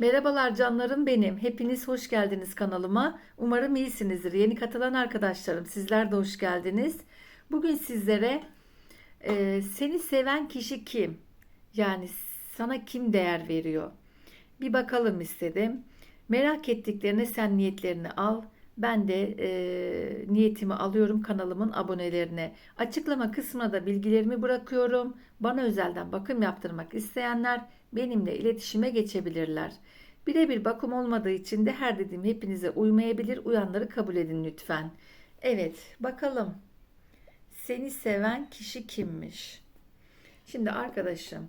Merhabalar canlarım benim. Hepiniz hoş geldiniz kanalıma. Umarım iyisinizdir. Yeni katılan arkadaşlarım sizler de hoş geldiniz. Bugün sizlere e, seni seven kişi kim? Yani sana kim değer veriyor? Bir bakalım istedim. Merak ettiklerine sen niyetlerini al. Ben de e, niyetimi alıyorum kanalımın abonelerine. Açıklama kısmına da bilgilerimi bırakıyorum. Bana özelden bakım yaptırmak isteyenler benimle iletişime geçebilirler. Birebir bakım olmadığı için de her dediğim hepinize uymayabilir. Uyanları kabul edin lütfen. Evet, bakalım. Seni seven kişi kimmiş? Şimdi arkadaşım,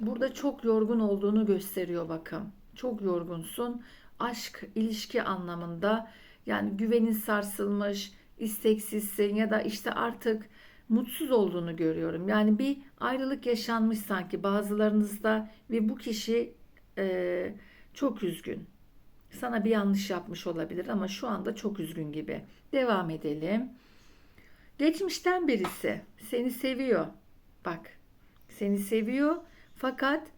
burada çok yorgun olduğunu gösteriyor bakın. Çok yorgunsun. Aşk, ilişki anlamında yani güvenin sarsılmış, isteksizsin ya da işte artık mutsuz olduğunu görüyorum. Yani bir ayrılık yaşanmış sanki bazılarınızda ve bu kişi e, çok üzgün. Sana bir yanlış yapmış olabilir ama şu anda çok üzgün gibi. Devam edelim. Geçmişten birisi seni seviyor. Bak, seni seviyor fakat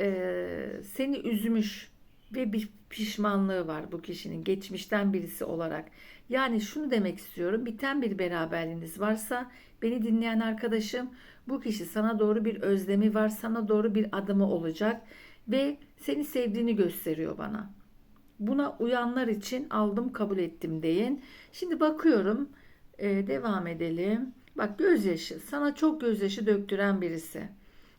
e, seni üzmüş ve bir pişmanlığı var bu kişinin geçmişten birisi olarak. Yani şunu demek istiyorum. Biten bir beraberliğiniz varsa beni dinleyen arkadaşım bu kişi sana doğru bir özlemi var, sana doğru bir adımı olacak ve seni sevdiğini gösteriyor bana. Buna uyanlar için aldım kabul ettim deyin. Şimdi bakıyorum ee, devam edelim. Bak gözyaşı sana çok gözyaşı döktüren birisi.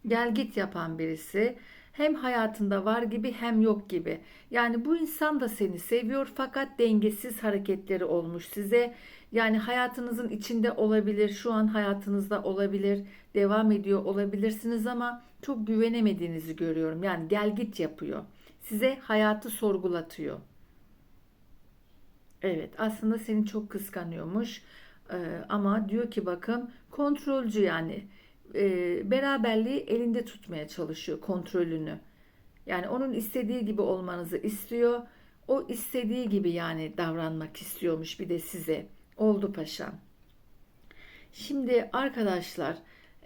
Gel git yapan birisi. Hem hayatında var gibi hem yok gibi. Yani bu insan da seni seviyor fakat dengesiz hareketleri olmuş size. Yani hayatınızın içinde olabilir, şu an hayatınızda olabilir, devam ediyor olabilirsiniz ama çok güvenemediğinizi görüyorum. Yani gel git yapıyor. Size hayatı sorgulatıyor. Evet, aslında seni çok kıskanıyormuş. Ee, ama diyor ki bakın kontrolcü yani e, beraberliği elinde tutmaya çalışıyor kontrolünü. Yani onun istediği gibi olmanızı istiyor. O istediği gibi yani davranmak istiyormuş bir de size. Oldu paşam. Şimdi arkadaşlar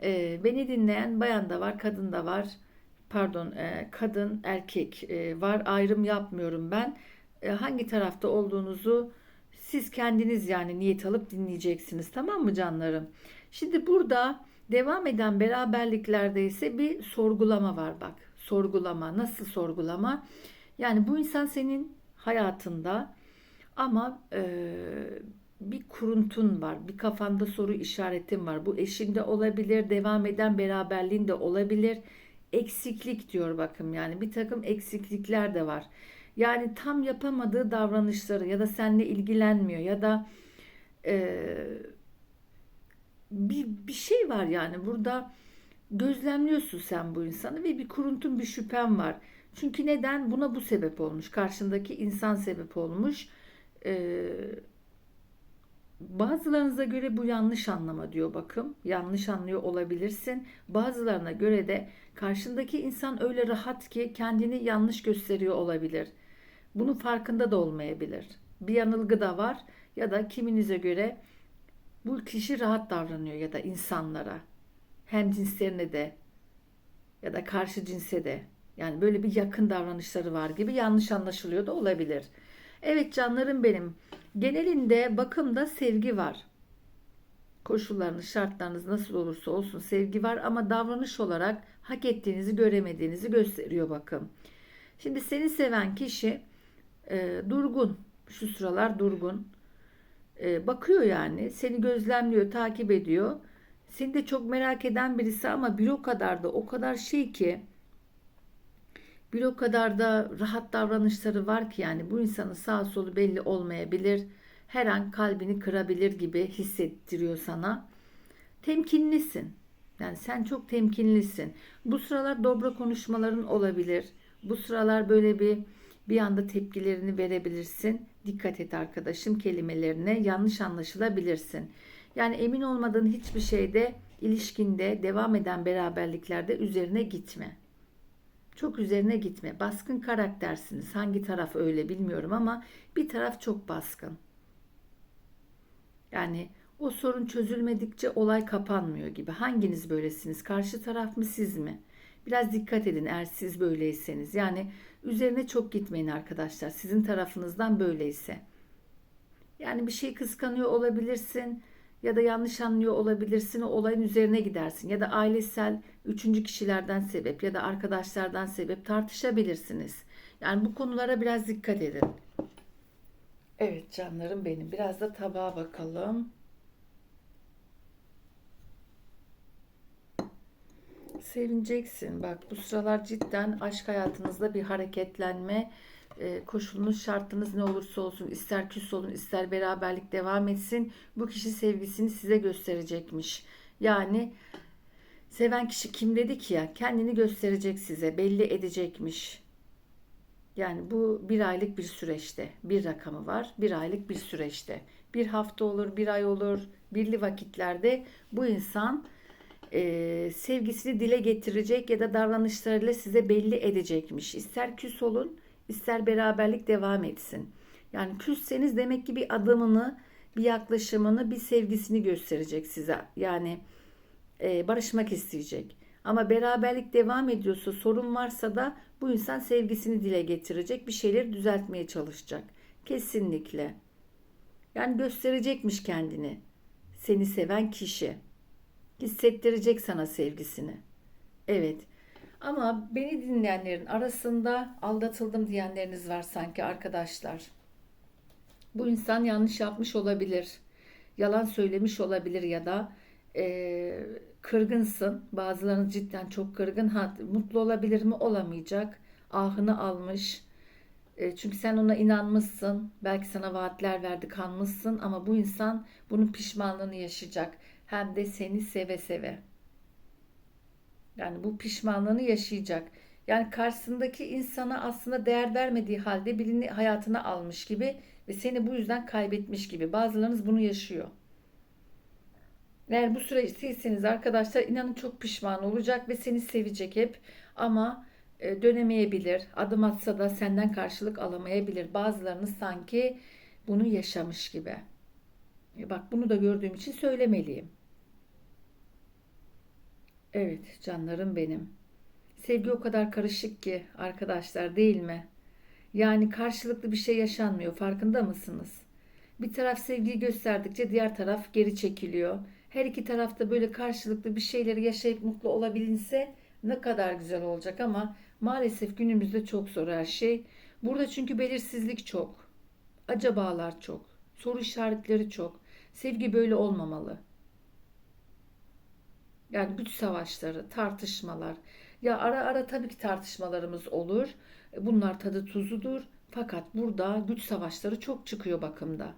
e, beni dinleyen bayan da var, kadın da var. Pardon, e, kadın, erkek e, var. Ayrım yapmıyorum ben. E, hangi tarafta olduğunuzu siz kendiniz yani niyet alıp dinleyeceksiniz. Tamam mı canlarım? Şimdi burada devam eden beraberliklerde ise bir sorgulama var bak. Sorgulama. Nasıl sorgulama? Yani bu insan senin hayatında ama e, bir kuruntun var. Bir kafanda soru işaretin var. Bu eşinde olabilir. Devam eden beraberliğinde olabilir. Eksiklik diyor bakın yani bir takım eksiklikler de var. Yani tam yapamadığı davranışları ya da seninle ilgilenmiyor ya da e, bir, bir şey var yani burada gözlemliyorsun sen bu insanı ve bir kuruntun bir şüphen var. Çünkü neden? Buna bu sebep olmuş. Karşındaki insan sebep olmuş. Ee, bazılarınıza göre bu yanlış anlama diyor bakım. Yanlış anlıyor olabilirsin. Bazılarına göre de karşındaki insan öyle rahat ki kendini yanlış gösteriyor olabilir. Bunun farkında da olmayabilir. Bir yanılgı da var ya da kiminize göre bu kişi rahat davranıyor ya da insanlara hem cinslerine de ya da karşı cinse de yani böyle bir yakın davranışları var gibi yanlış anlaşılıyor da olabilir. Evet canlarım benim. Genelinde bakımda sevgi var. Koşullarınız, şartlarınız nasıl olursa olsun sevgi var ama davranış olarak hak ettiğinizi göremediğinizi gösteriyor bakım. Şimdi seni seven kişi e, durgun. Şu sıralar durgun. E, bakıyor yani. Seni gözlemliyor, takip ediyor. Seni de çok merak eden birisi ama bir o kadar da o kadar şey ki bir o kadar da rahat davranışları var ki yani bu insanın sağ solu belli olmayabilir. Her an kalbini kırabilir gibi hissettiriyor sana. Temkinlisin. Yani sen çok temkinlisin. Bu sıralar dobra konuşmaların olabilir. Bu sıralar böyle bir bir anda tepkilerini verebilirsin. Dikkat et arkadaşım kelimelerine yanlış anlaşılabilirsin. Yani emin olmadığın hiçbir şeyde ilişkinde devam eden beraberliklerde üzerine gitme. Çok üzerine gitme. Baskın karaktersiniz. Hangi taraf öyle bilmiyorum ama bir taraf çok baskın. Yani o sorun çözülmedikçe olay kapanmıyor gibi. Hanginiz böylesiniz? Karşı taraf mı siz mi? Biraz dikkat edin eğer siz böyleyseniz. Yani üzerine çok gitmeyin arkadaşlar. Sizin tarafınızdan böyleyse. Yani bir şey kıskanıyor olabilirsin ya da yanlış anlıyor olabilirsin. O olayın üzerine gidersin ya da ailesel üçüncü kişilerden sebep ya da arkadaşlardan sebep tartışabilirsiniz. Yani bu konulara biraz dikkat edin. Evet canlarım benim. Biraz da tabağa bakalım. Sevineceksin. Bak bu sıralar cidden aşk hayatınızda bir hareketlenme, e, koşulunuz, şartınız ne olursa olsun, ister küs olun, ister beraberlik devam etsin, bu kişi sevgisini size gösterecekmiş. Yani seven kişi kim dedik ya, kendini gösterecek size, belli edecekmiş. Yani bu bir aylık bir süreçte, bir rakamı var, bir aylık bir süreçte. Bir hafta olur, bir ay olur, birli vakitlerde bu insan e, sevgisini dile getirecek ya da davranışlarıyla size belli edecekmiş. İster küs olun, ister beraberlik devam etsin. Yani küsseniz demek ki bir adımını, bir yaklaşımını, bir sevgisini gösterecek size. Yani e, barışmak isteyecek. Ama beraberlik devam ediyorsa, sorun varsa da bu insan sevgisini dile getirecek, bir şeyleri düzeltmeye çalışacak. Kesinlikle. Yani gösterecekmiş kendini. Seni seven kişi hissettirecek sana sevgisini. Evet. Ama beni dinleyenlerin arasında aldatıldım diyenleriniz var sanki arkadaşlar. Bu insan yanlış yapmış olabilir. Yalan söylemiş olabilir ya da e, kırgınsın. Bazılarınız cidden çok kırgın. Ha, mutlu olabilir mi? Olamayacak. Ahını almış. E, çünkü sen ona inanmışsın. Belki sana vaatler verdi, kanmışsın ama bu insan bunun pişmanlığını yaşayacak hem de seni seve seve. Yani bu pişmanlığını yaşayacak. Yani karşısındaki insana aslında değer vermediği halde birini hayatına almış gibi ve seni bu yüzden kaybetmiş gibi. Bazılarınız bunu yaşıyor. Eğer bu süreçteyseniz arkadaşlar inanın çok pişman olacak ve seni sevecek hep ama e, dönemeyebilir. Adım atsa da senden karşılık alamayabilir. Bazılarınız sanki bunu yaşamış gibi. E, bak bunu da gördüğüm için söylemeliyim. Evet canlarım benim. Sevgi o kadar karışık ki arkadaşlar değil mi? Yani karşılıklı bir şey yaşanmıyor farkında mısınız? Bir taraf sevgiyi gösterdikçe diğer taraf geri çekiliyor. Her iki tarafta böyle karşılıklı bir şeyleri yaşayıp mutlu olabilinse ne kadar güzel olacak ama maalesef günümüzde çok zor her şey. Burada çünkü belirsizlik çok. Acabalar çok. Soru işaretleri çok. Sevgi böyle olmamalı. Yani güç savaşları, tartışmalar. Ya ara ara tabii ki tartışmalarımız olur. Bunlar tadı tuzudur. Fakat burada güç savaşları çok çıkıyor bakımda.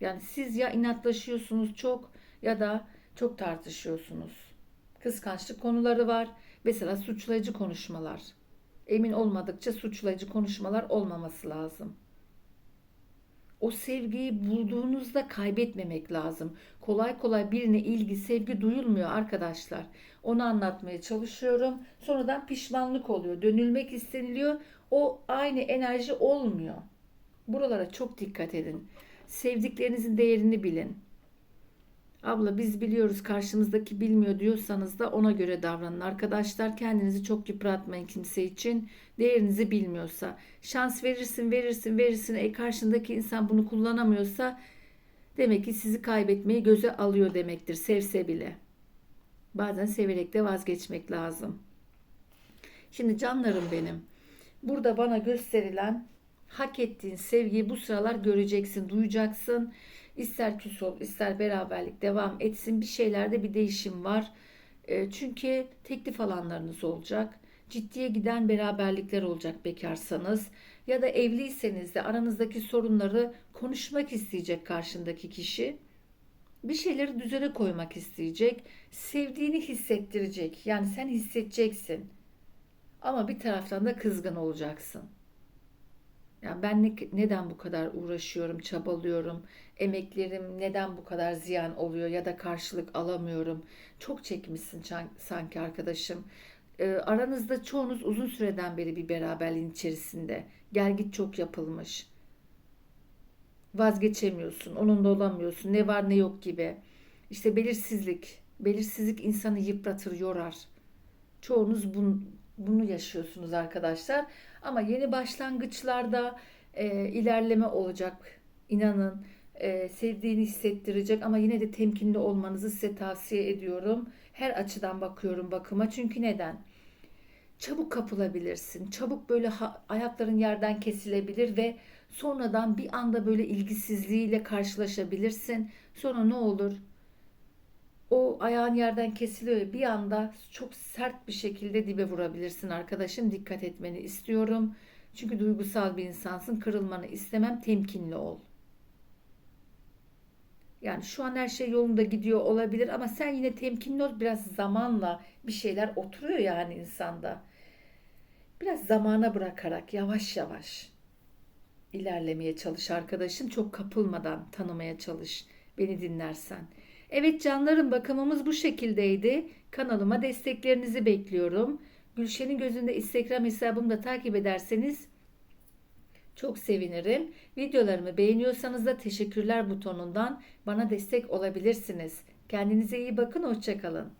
Yani siz ya inatlaşıyorsunuz çok ya da çok tartışıyorsunuz. Kıskançlık konuları var. Mesela suçlayıcı konuşmalar. Emin olmadıkça suçlayıcı konuşmalar olmaması lazım o sevgiyi bulduğunuzda kaybetmemek lazım. Kolay kolay birine ilgi, sevgi duyulmuyor arkadaşlar. Onu anlatmaya çalışıyorum. Sonradan pişmanlık oluyor. Dönülmek isteniliyor. O aynı enerji olmuyor. Buralara çok dikkat edin. Sevdiklerinizin değerini bilin. Abla biz biliyoruz karşımızdaki bilmiyor diyorsanız da ona göre davranın. Arkadaşlar kendinizi çok yıpratmayın kimse için. Değerinizi bilmiyorsa. Şans verirsin verirsin verirsin. E karşındaki insan bunu kullanamıyorsa demek ki sizi kaybetmeyi göze alıyor demektir. Sevse bile. Bazen severek de vazgeçmek lazım. Şimdi canlarım benim. Burada bana gösterilen hak ettiğin sevgiyi bu sıralar göreceksin, duyacaksın. İster küs ol, ister beraberlik devam etsin. Bir şeylerde bir değişim var. E, çünkü teklif alanlarınız olacak. Ciddiye giden beraberlikler olacak bekarsanız. Ya da evliyseniz de aranızdaki sorunları konuşmak isteyecek karşındaki kişi. Bir şeyleri düzene koymak isteyecek. Sevdiğini hissettirecek. Yani sen hissedeceksin. Ama bir taraftan da kızgın olacaksın. Yani ben ne, neden bu kadar uğraşıyorum, çabalıyorum, emeklerim neden bu kadar ziyan oluyor ya da karşılık alamıyorum. Çok çekmişsin sanki arkadaşım. E, aranızda çoğunuz uzun süreden beri bir beraberliğin içerisinde. Gel git çok yapılmış. Vazgeçemiyorsun, onunla olamıyorsun. Ne var ne yok gibi. İşte belirsizlik. Belirsizlik insanı yıpratır, yorar. Çoğunuz bunu, bunu yaşıyorsunuz arkadaşlar. Ama yeni başlangıçlarda e, ilerleme olacak. İnanın e, sevdiğini hissettirecek ama yine de temkinli olmanızı size tavsiye ediyorum. Her açıdan bakıyorum bakıma. Çünkü neden? Çabuk kapılabilirsin. Çabuk böyle ha- ayakların yerden kesilebilir ve sonradan bir anda böyle ilgisizliğiyle karşılaşabilirsin. Sonra ne olur? O ayağın yerden kesiliyor. Bir anda çok sert bir şekilde dibe vurabilirsin arkadaşım. Dikkat etmeni istiyorum. Çünkü duygusal bir insansın. Kırılmanı istemem. Temkinli ol. Yani şu an her şey yolunda gidiyor olabilir ama sen yine temkinli ol. Biraz zamanla bir şeyler oturuyor yani insanda. Biraz zamana bırakarak yavaş yavaş ilerlemeye çalış arkadaşım. Çok kapılmadan tanımaya çalış. Beni dinlersen. Evet canlarım bakımımız bu şekildeydi. Kanalıma desteklerinizi bekliyorum. Gülşen'in gözünde Instagram hesabımı da takip ederseniz çok sevinirim. Videolarımı beğeniyorsanız da teşekkürler butonundan bana destek olabilirsiniz. Kendinize iyi bakın, hoşçakalın.